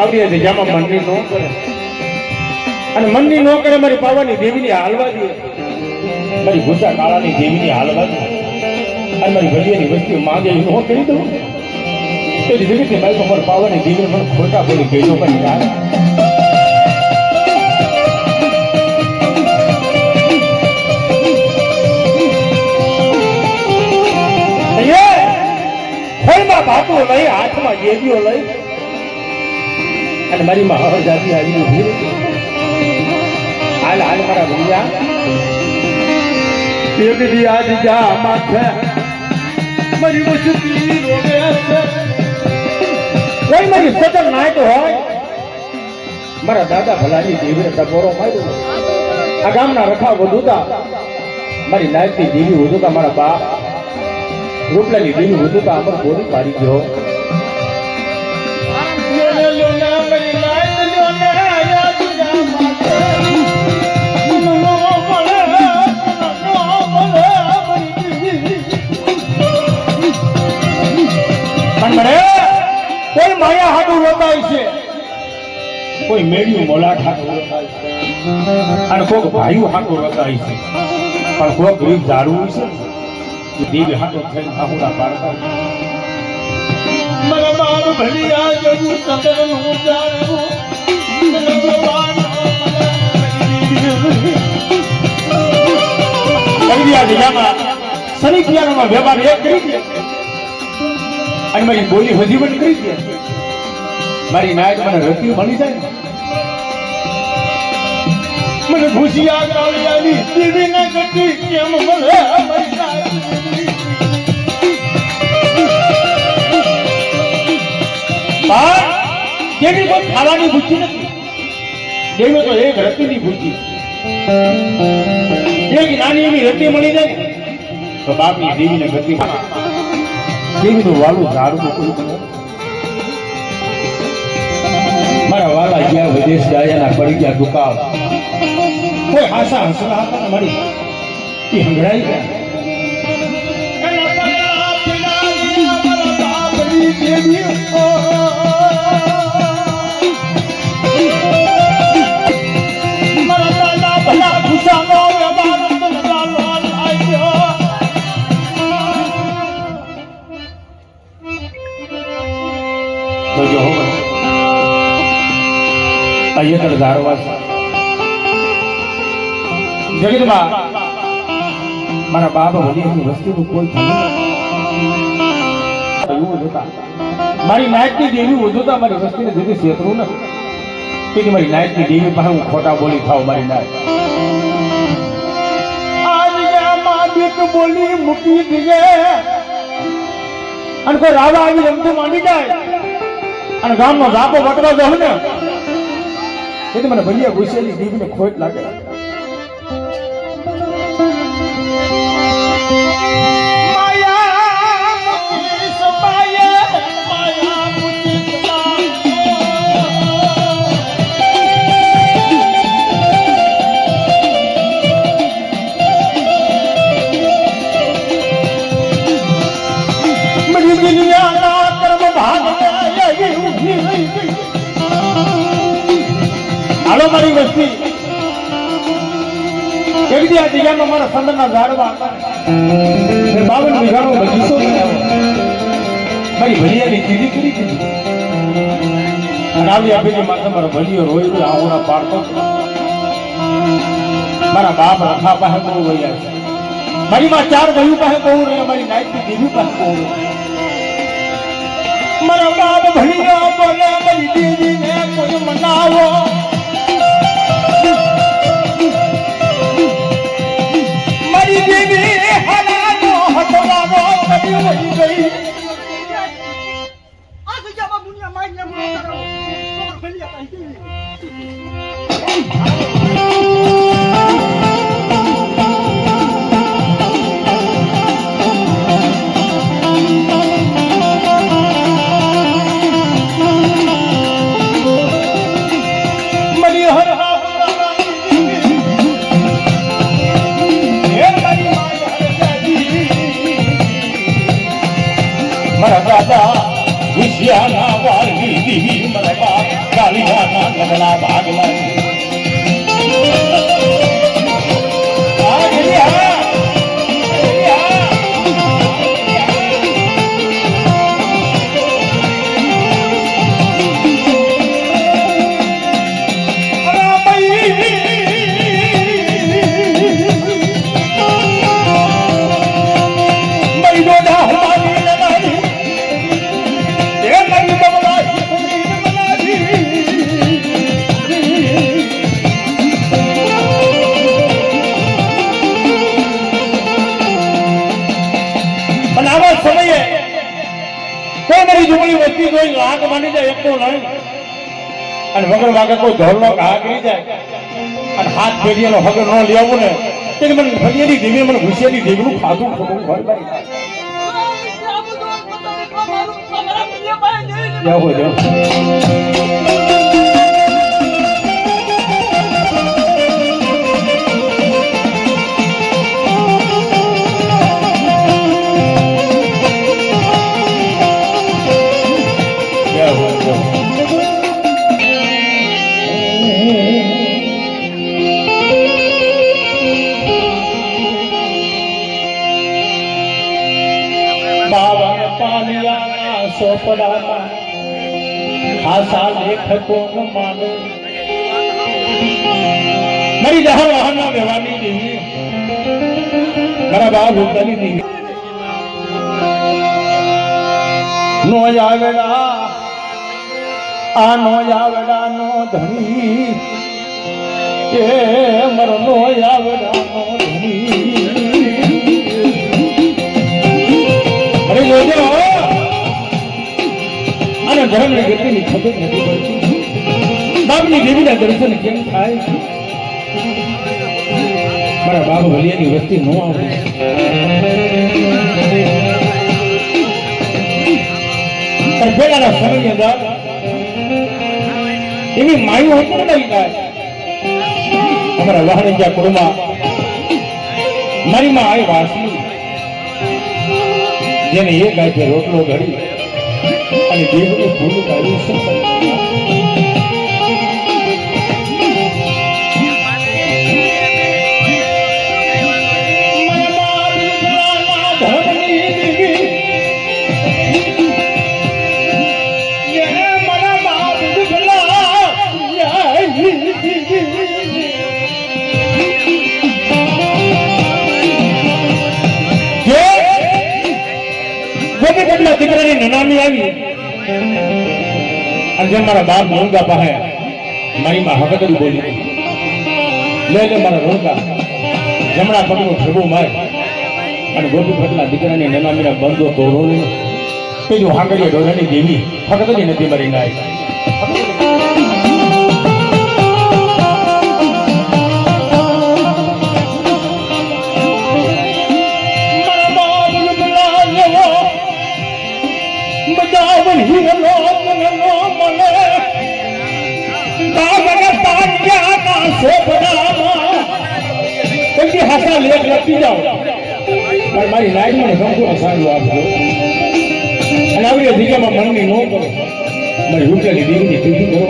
આવડી હતી જેમાં મનની નો કરે. અને મનની નો કરે મારી પાવાની દેવીની હાલવા દે મારી ભૂસા કાળાની દેવીની હાલવા દે અને મારી ભલિયાની વસ્તી માંગે નો કરી દઉં. તો જગતની મારી પર પાવાની દેવીને મને ખોટા બોલી ગયો મારી યાર બાપુ લઈ, હાથમાં જેબીઓ લઈ. અને મારી મહાવર જાતિ આવી ઊભી હાલ હાલ મારા ભૈયા. એકદી આજ જા માથે મારી વસતી રોગે કોઈ મારી સતન નાય તો હોય? મારા દાદા ભલાની દેવીને ટકોરો માર્યો આ ગામના રખા વધુતા મારી નાયકની દેવી વધુતા મારા બા રૂપલાની દેવી તો આમાં બોરી પાડી ગયો કોઈ માયા હાડું રોકાય છે. કોઈ મેળ્યું મોલાટ હાડું રોકાય છે અને કોઈક ભાઈઓ હાડું રોકાય છે. પણ કોઈક રીત દારૂ છે દેવી હાટો થઈને આહુડા પાડતા મને બાપ ભલિયા જગુ સદન હું જાણું મારી બોલી હજી પણ કરી દે. મારી નાયક મને રત્યું મળી જાય મને ભૂસિયા કાળિયાની તેની કોઈ ખાવાની બુદ્ધિ નથી. દેવો તો એક રતિની બુદ્ધિ. એક નાની એવી રતિ મળી જાય તો બાપની દેવીને ગતિ. દેવીનું વાલું ઝાડું મોકલું. મારા વાલા ગયા વિદેશ જાયાના પડી ગયા દુકાળ. કોઈ હાસા હસલા હતા મારી એ હંગડાઈ ગયા. ધારવા છે. જગતમાં મારા બાપ વડીલની વસ્તીનું કોઈ થયું. એવું જોતા મારી નાયકની દેવી વધુતા, મારી વસ્તીને દીધી શેતરું ને તેથી મારી નાયકની દેવી પાસે હું ખોટા બોલી ખાવ મારી નાયક. બોલી મૂકી દીજે. અને કોઈ રાવા આવી રમતું માંડી જાય. અને ગામનો રાપો વટવા દઉં ને. તેથી મને ભલિયા ઘૂસેલી દેવીને ખોટ લાગે. મારી વસ્તી. એક દી આ દિયામાં મારા સંદના ઝાડવા મેં બાવન વીઘાનો બગીચો મારી ભણિયાની ચીરી કરી દીધી? અને આવી આપેલી માથે મારો ભલિયો રોઈ રોઈ આવડા પાડતો. મારા બાપ રખા પાસે બહુ વૈયા છે. મારી માં ચાર ગયું પાસે બહુ રહે મારી નાઈટની દેવી પાસે રહે મારા બાપ ભણિયો બોલે મારી દીદીને કોઈ મનાવો. aí, ó, aí. મારા દાદા વગર વાગે કોઈ ઢોલનો ઘા કરી જાય અને હાથ ફેરીએનો હગર ન લેવું ને એટલે મને ફરિયાની દેવી મને ઘુસેલી દેવીનું ખાધું ખોટું ઘર ભાઈ જાઓ જાઓ ખાસા લેખકો ન માને. મારી જહાં વાહનના વ્યવહારની દેવી મારા બા ભૂતાની દેવી નો આવેલા આ નો આવેલા નો ધણી. એ મરો ધર્મની ગતિની ખબર નથી પડતી. બાપની દેવીના દર્શન કેમ થાય? મારા બાપ વલિયાની વસ્તી ન આવે. પેલાના સમયની અંદર એવી માયું હતું નહીં થાય અમારા વાહણજા કુળમાં મારી માં આવી વાસી જેને એક હાથે રોટલો ઘડી. અને દેવનું ફૂલ કાઢ્યું શું અને જેમ મારા બાપ રોણકા પાસે મારી માં હકતરી બોલી લે લે, મારા રોણકા જમણા પગનું ઠેબું માર. અને ગોપી પટના દીકરાની નનામીના બંધો તોડો પેલું હાંકડીએ ડોરાની દેવી હકતરી નથી મારી નાય. હાસા લેખ લખી જાઓ. પણ મારી લાઈફમાં સંપૂર્ણ સારું આપજો અને આવી જગ્યામાં મનની ન કરો. મારી રૂપિયાની દીકરી ભેગી કરો.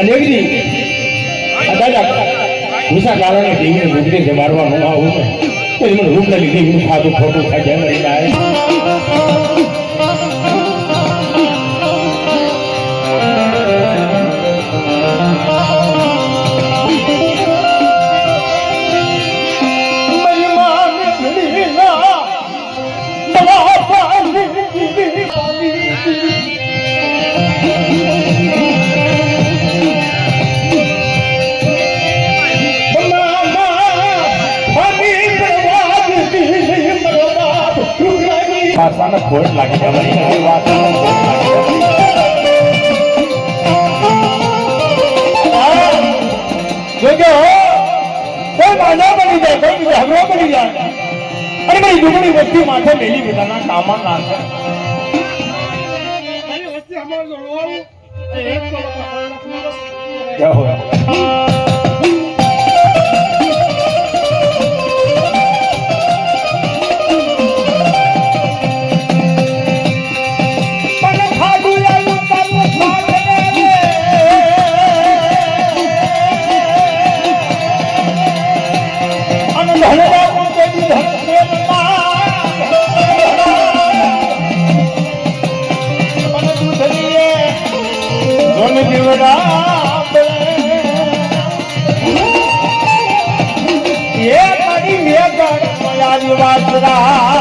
અને એવી આ દાદા ભૂસા કારણે દેવીને રૂપડી જે મારવા ન આવું તો મને રૂપિયાની દેવીનું ખાધું, ખોટું ખાઈ જાય મારી ખોટ લાગી જાય. જોજો કોઈ માંદા બની જાય કોઈ બીજો બની જાય. અને દુબળી વસ્તી માથે મેલી વિધાના કામમાં નાખે જય હો. வாழ்கிறார்